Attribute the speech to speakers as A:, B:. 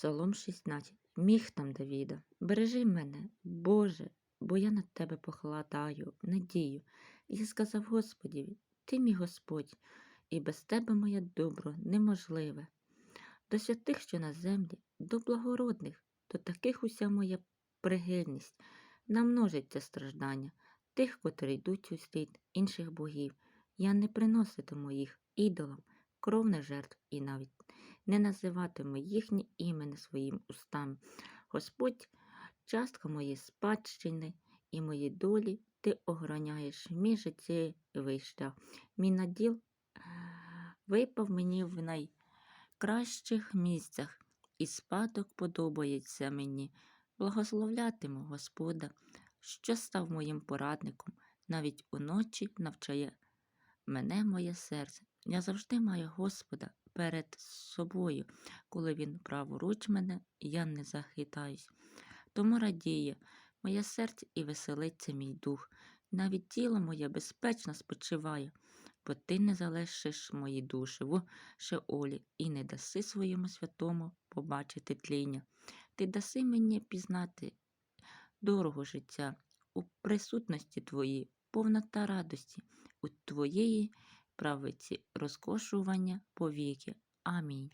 A: Псалом 16. Міг там Давіда. Бережи мене, Боже, бо я на тебе покладаю надію. І сказав Господіві, ти мій Господь, і без тебе моє добро неможливе. До святих, що на землі, до благородних, до таких уся моя прихильність, намножиться страждання, тих, котрі йдуть у слід інших богів. Я не приноситиму їх ідолам, кровних жертв і навіть не називатиму їхні імені своїм устами. Господь, частка моєї спадщини і мої долі, ти ограняєш мій життєвий шлях. Мій наділ е, випав мені в найкращих місцях, і спадок подобається мені. Благословлятиму Господа, що став моїм порадником, навіть уночі навчає мене моє серце. Я завжди маю Господа перед собою. Коли він праворуч мене, я не захитаюсь. Тому радіє моє серце і веселиться мій дух. Навіть тіло моє безпечно спочиває, бо ти не залишиш мої душі в шеолі і не даси своєму святому побачити тління. Ти даси мені пізнати дорогу життя у присутності твоїй, повнота радості, у твоєї правиці розкошування повіки. Амінь.